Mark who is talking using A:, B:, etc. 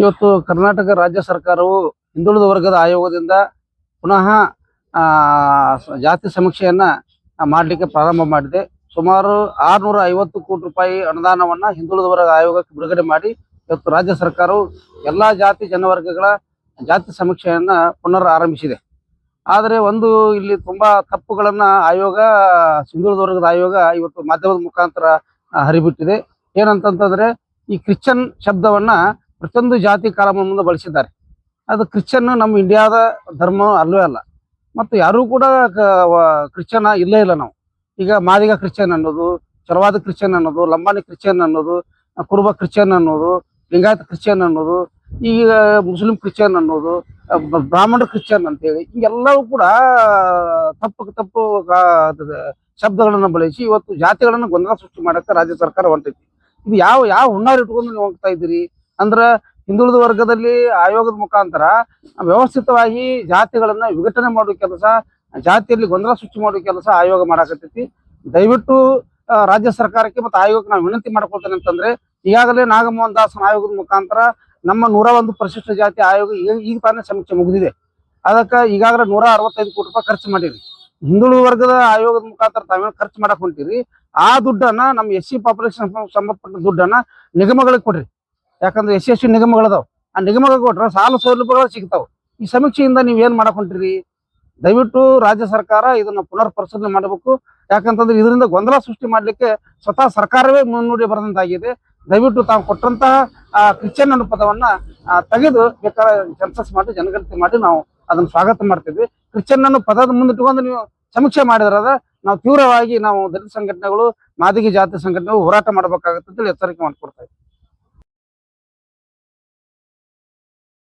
A: ಇವತ್ತು ಕರ್ನಾಟಕ ರಾಜ್ಯ ಸರ್ಕಾರವು ಹಿಂದುಳಿದ ವರ್ಗದ ಆಯೋಗದಿಂದ ಪುನಃ ಜಾತಿ ಸಮೀಕ್ಷೆಯನ್ನ ಮಾಡಲಿಕ್ಕೆ ಪ್ರಾರಂಭ ಮಾಡಿದೆ. ಸುಮಾರು ಆರ್ನೂರ ಐವತ್ತು ಕೋಟಿ ರೂಪಾಯಿ ಅನುದಾನವನ್ನ ಹಿಂದುಳಿದ ವರ್ಗ ಆಯೋಗಕ್ಕೆ ಬಿಡುಗಡೆ ಮಾಡಿ ಇವತ್ತು ರಾಜ್ಯ ಸರ್ಕಾರವು ಎಲ್ಲಾ ಜಾತಿ ಜನವರ್ಗಗಳ ಜಾತಿ ಸಮೀಕ್ಷೆಯನ್ನ ಪುನರ್ ಆರಂಭಿಸಿದೆ. ಆದರೆ ಒಂದು ಇಲ್ಲಿ ತುಂಬಾ ತಪ್ಪುಗಳನ್ನ ಆಯೋಗ, ಹಿಂದುಳಿದ ವರ್ಗದ ಆಯೋಗ ಇವತ್ತು ಮಾಧ್ಯಮದ ಮುಖಾಂತರ ಹರಿಬಿಟ್ಟಿದೆ. ಏನಂತಂತಂದ್ರೆ ಈ ಕ್ರಿಶ್ಚಿಯನ್ ಶಬ್ದವನ್ನ ಪ್ರತಿಯೊಂದು ಜಾತಿ ಕಾಲಮ ಮುಂದೆ ಬಳಸಿದ್ದಾರೆ. ಅದು ಕ್ರಿಶ್ಚಿಯನ್ ನಮ್ಮ ಇಂಡಿಯಾದ ಧರ್ಮ ಅಲ್ಲವೇ ಅಲ್ಲ. ಮತ್ತು ಯಾರೂ ಕೂಡ ಕ್ರಿಶ್ಚಿಯನ್ ಇಲ್ಲೇ ಇಲ್ಲ ನಾವು. ಈಗ ಮಾದಿಗ ಕ್ರಿಶ್ಚಿಯನ್ ಅನ್ನೋದು ಚಲವಾದ ಕ್ರಿಶ್ಚಿಯನ್ ಅನ್ನೋದು ಲಂಬಾನಿ ಕ್ರಿಶ್ಚಿಯನ್ ಅನ್ನೋದು, ಕುರುಬ ಕ್ರಿಶ್ಚಿಯನ್ ಅನ್ನೋದು, ಲಿಂಗಾಯತ ಕ್ರಿಶ್ಚಿಯನ್ ಅನ್ನೋದು, ಈಗ ಮುಸ್ಲಿಂ ಕ್ರಿಶ್ಚಿಯನ್ ಅನ್ನೋದು ಬ್ರಾಹ್ಮಣ ಕ್ರಿಶ್ಚಿಯನ್ ಅಂತ ಹೇಳಿ ಹಿಂಗೆಲ್ಲವೂ ಕೂಡ ತಪ್ಪು ತಪ್ಪು ಶಬ್ದಗಳನ್ನ ಬಳಸಿ ಇವತ್ತು ಜಾತಿಗಳನ್ನು ಗೊಂದಲ ಸೃಷ್ಟಿ ಮಾಡಕ್ಕೆ ರಾಜ್ಯ ಸರ್ಕಾರ ಹೊಂಟೈತಿ ಇದು ಯಾವ ಯಾವ ಹುನ್ನಾರ ಇಟ್ಕೊಂಡು ನೀವು ಹೋಗ್ತಾ ಇದ್ದೀರಿ? ಅಂದ್ರ ಹಿಂದುಳಿದ ವರ್ಗದಲ್ಲಿ ಆಯೋಗದ ಮುಖಾಂತರ ವ್ಯವಸ್ಥಿತವಾಗಿ ಜಾತಿಗಳನ್ನ ವಿಘಟನೆ ಮಾಡುವ ಕೆಲಸ, ಜಾತಿಯಲ್ಲಿ ಗೊಂದಲ ಸೃಷ್ಟಿ ಮಾಡುವ ಕೆಲಸ ಆಯೋಗ ಮಾಡಾಕತ್ತೈತಿ. ದಯವಿಟ್ಟು ರಾಜ್ಯ ಸರ್ಕಾರಕ್ಕೆ ಮತ್ತು ಆಯೋಗಕ್ಕೆ ನಾವು ವಿನಂತಿ ಮಾಡ್ಕೊಳ್ತೇನೆ ಅಂತಂದ್ರೆ, ಈಗಾಗಲೇ ನಾಗಮೋಹನ್ ದಾಸ್ ಆಯೋಗದ ಮುಖಾಂತರ ನಮ್ಮ ನೂರ ಒಂದು ಪರಿಶಿಷ್ಟ ಜಾತಿ ಆಯೋಗ ಈಗ ಈಗ ತಾನೇ ಸಮೀಕ್ಷೆ ಮುಗಿದಿದೆ. ಅದಕ್ಕೆ ಈಗಾಗಲೇ ನೂರ ಅರವತ್ತೈದು ಕೋಟಿ ರೂಪಾಯಿ ಖರ್ಚು ಮಾಡಿರಿ. ಹಿಂದುಳಿದ ವರ್ಗದ ಆಯೋಗದ ಮುಖಾಂತರ ತಾವೇನು ಖರ್ಚು ಮಾಡಕ್ ಹೊಂಟಿರಿ. ಆ ದುಡ್ಡನ್ನ ನಮ್ಮ ಎಸ್ ಸಿ ಪಾಪ್ಯುಲೇಷನ್ ಸಂಬಂಧಪಟ್ಟ ದುಡ್ಡನ್ನ ನಿಗಮಗಳಿಗೆ ಕೊಡ್ರಿ. ಯಾಕಂದ್ರೆ ಎಸ್ ಎಸ್ ಸಿ ನಿಗಮಗಳದಾವ್ ಆ ನಿಗಮಗಳಿಗೆ ಕೊಟ್ರೆ ಸಾಲ ಸೌಲಭ್ಯಗಳು ಸಿಗ್ತಾವ. ಈ ಸಮೀಕ್ಷೆಯಿಂದ ನೀವ್ ಏನ್ ಮಾಡಕ್ ಹೊಂಟಿರಿ? ದಯವಿಟ್ಟು ರಾಜ್ಯ ಸರ್ಕಾರ ಇದನ್ನ ಪುನರ್ ಪರಿಶೀಲನೆ ಮಾಡಬೇಕು. ಯಾಕಂತಂದ್ರೆ ಇದರಿಂದ ಗೊಂದಲ ಸೃಷ್ಟಿ ಮಾಡ್ಲಿಕ್ಕೆ ಸ್ವತಃ ಸರ್ಕಾರವೇ ಮುನ್ನುಡಿ ಬರೆದಂತಾಗಿದೆ. ದಯವಿಟ್ಟು ತಾವು ಕೊಟ್ಟಂತಹ, ಆ ಕ್ರಿಶ್ಚಿಯನ್ ಅನ್ನೋ ಪದವನ್ನ ತೆಗೆದು ಬೇಕಾದ ಸೆನ್ಸಸ್ ಮಾಡಿ, ಜನಗಣತಿ ಮಾಡಿ ನಾವು ಅದನ್ನ ಸ್ವಾಗತ ಮಾಡ್ತಿದ್ವಿ ಕ್ರಿಶ್ಚಿಯನ್ ಅನ್ನೋ ಪದದ ಮುಂದಿಟ್ಟುಕೊಂಡು ನೀವು ಸಮೀಕ್ಷೆ ಮಾಡಿದ್ರದ ನಾವು ತೀವ್ರವಾಗಿ ನಾವು ದಲಿತ ಸಂಘಟನೆಗಳು ಮಾದಿಗೆ ಜಾತಿ ಸಂಘಟನೆಗಳು ಹೋರಾಟ ಮಾಡಬೇಕಾಗತ್ತೆ ಅಂತೇಳಿ ಎಚ್ಚರಿಕೆ ಮಾಡಿಕೊಡ್ತಾ ಇದ್ದೀವಿ.